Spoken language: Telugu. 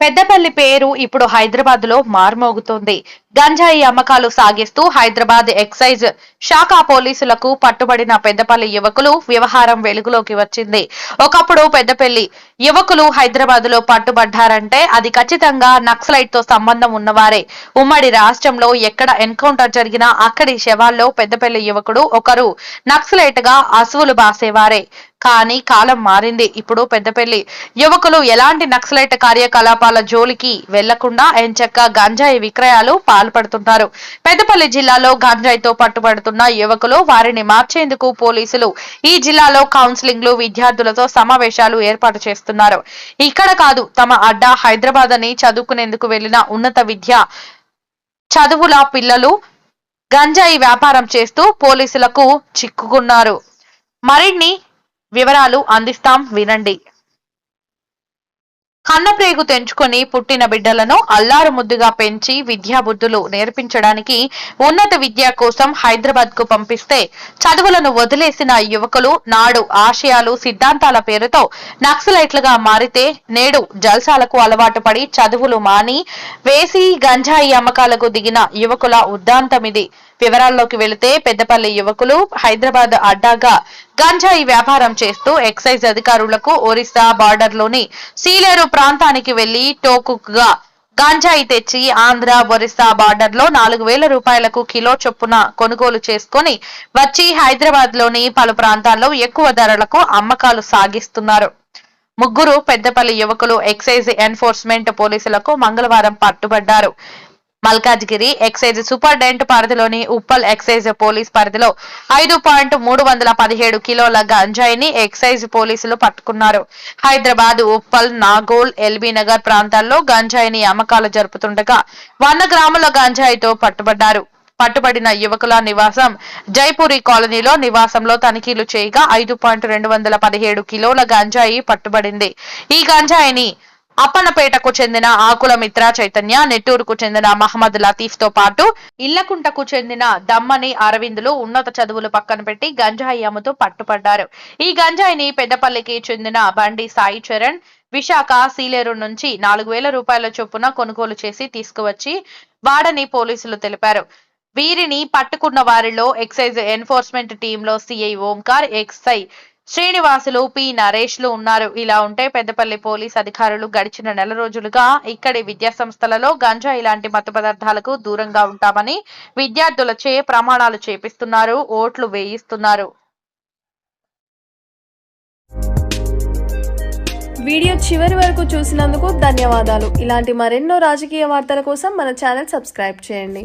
పెద్దపల్లి పేరు ఇప్పుడు హైదరాబాద్లో మార్మోగుతోంది. గంజాయి అమ్మకాలు సాగిస్తూ హైదరాబాద్ ఎక్సైజ్ శాఖ పోలీసులకు పట్టుబడిన పెద్దపల్లి యువకులు వ్యవహారం వెలుగులోకి వచ్చింది. ఒకప్పుడు పెద్దపల్లి యువకులు హైదరాబాద్లో పట్టుబడ్డారంటే అది ఖచ్చితంగా నక్సలైట్తో సంబంధం ఉన్నవారే. ఉమ్మడి రాష్ట్రంలో ఎక్కడ ఎన్కౌంటర్ జరిగినా అక్కడి శవాల్లో పెద్దపల్లి యువకుడు ఒకరు నక్సలైట్గా అసువులు బాసేవారే. కానీ కాలం మారింది. ఇప్పుడు పెద్దపల్లి యువకులు ఎలాంటి నక్సలైట్ కార్యకలాపాల జోలికి వెళ్ళకుండా ఎంచక్క గంజాయి విక్రయాలు పాల్పడుతుంటారు. పెద్దపల్లి జిల్లాలో గంజాయితో పట్టుబడుతున్న యువకులు వారిని మార్చేందుకు పోలీసులు ఈ జిల్లాలో కౌన్సిలింగ్లు విద్యార్థులతో సమావేశాలు ఏర్పాటు చేస్తున్నారు. ఇక్కడ కాదు తమ అడ్డా హైదరాబాద్ అని చదువుకునేందుకు వెళ్ళిన ఉన్నత విద్య చదువుల పిల్లలు గంజాయి వ్యాపారం చేస్తూ పోలీసులకు చిక్కుకున్నారు. మరిన్ని వివరాలు అందిస్తాం వినండి. కన్నప్రేగు తెంచుకొని పుట్టిన బిడ్డలను అల్లారు ముద్దుగా పెంచి విద్యాబుద్ధులు నేర్పించడానికి ఉన్నత విద్య కోసం హైదరాబాద్కు పంపిస్తే చదువులను వదిలేసిన యువకులు నాడు ఆశయాలు సిద్ధాంతాల పేరుతో నక్సలైట్లుగా మారితే నేడు జల్సాలకు అలవాటు పడి చదువులు మాని వేసి గంజాయి అమ్మకాలకు దిగిన యువకుల ఉద్దాంతమిది. వివరాల్లోకి వెళితే పెద్దపల్లి యువకులు హైదరాబాద్ అడ్డాగా గంజాయి వ్యాపారం చేస్తూ ఎక్సైజ్ అధికారులకు ఒరిస్సా బార్డర్లోని సీలేరు ప్రాంతానికి వెళ్ళి టోకుగా గాంజాయి తెచ్చి ఆంధ్ర ఒరిస్సా బార్డర్లో నాలుగు వేల రూపాయలకు కిలో చొప్పున కొనుగోలు చేసుకుని వచ్చి హైదరాబాద్లోని పలు ప్రాంతాల్లో ఎక్కువ ధరలకు అమ్మకాలు సాగిస్తున్నారు. ముగ్గురు పెద్దపల్లి యువకులు ఎక్సైజ్ ఎన్ఫోర్స్మెంట్ పోలీసులకు మంగళవారం పట్టుబడ్డారు. మల్కాజ్గిరి ఎక్సైజ్ సూపర్డెంట్ పరిధిలోని ఉప్పల్ ఎక్సైజ్ పోలీస్ పరిధిలో ఐదు పాయింట్ మూడు వందల పదిహేడు కిలోల గంజాయిని ఎక్సైజ్ పోలీసులు పట్టుకున్నారు. హైదరాబాద్ ఉప్పల్ నాగోల్ ఎల్బీ నగర్ ప్రాంతాల్లో గంజాయిని అమ్మకాలు జరుపుతుండగా వంద గ్రాముల గంజాయితో పట్టుబడ్డారు. పట్టుబడిన యువకుల నివాసం జైపూరి కాలనీలో నివాసంలో తనిఖీలు చేయగా ఐదు పాయింట్ రెండు వందల పదిహేడు కిలోల గంజాయి పట్టుబడింది. ఈ గంజాయిని అప్పనపేటకు చెందిన ఆకుల మిత్ర చైతన్య నెట్టూరుకు చెందిన మహమ్మద్ లతీఫ్తో పాటు ఇల్లకుంటకు చెందిన దమ్మని అరవిందులు ఉన్నత చదువులు పక్కన పెట్టి గంజాయి అమ్ముతూ పట్టుపడ్డారు. ఈ గంజాయిని పెద్దపల్లికి చెందిన బండి సాయి చరణ్ విశాఖ సీలేరు నుంచి నాలుగు వేల రూపాయల చొప్పున కొనుగోలు చేసి తీసుకువచ్చి వాడని పోలీసులు తెలిపారు. వీరిని పట్టుకున్న వారిలో ఎక్సైజ్ ఎన్ఫోర్స్మెంట్ టీంలో C I Omkar S I Srinivasulu P. నరేష్లు ఉన్నారు. ఇలా ఉంటే పెద్దపల్లి పోలీస్ అధికారులు గడిచిన నెల రోజులుగా ఇక్కడి విద్యా సంస్థలలో గంజా ఇలాంటి మత్తు పదార్థాలకు దూరంగా ఉంటామని విద్యార్థులచే ప్రమాణాలు చేపిస్తున్నారు. ఓట్లు వేయిస్తున్నారు. వీడియో చివరి వరకు చూసినందుకు ధన్యవాదాలు. ఇలాంటి మరెన్నో రాజకీయ వార్తల కోసం మన ఛానల్ సబ్స్క్రైబ్ చేయండి.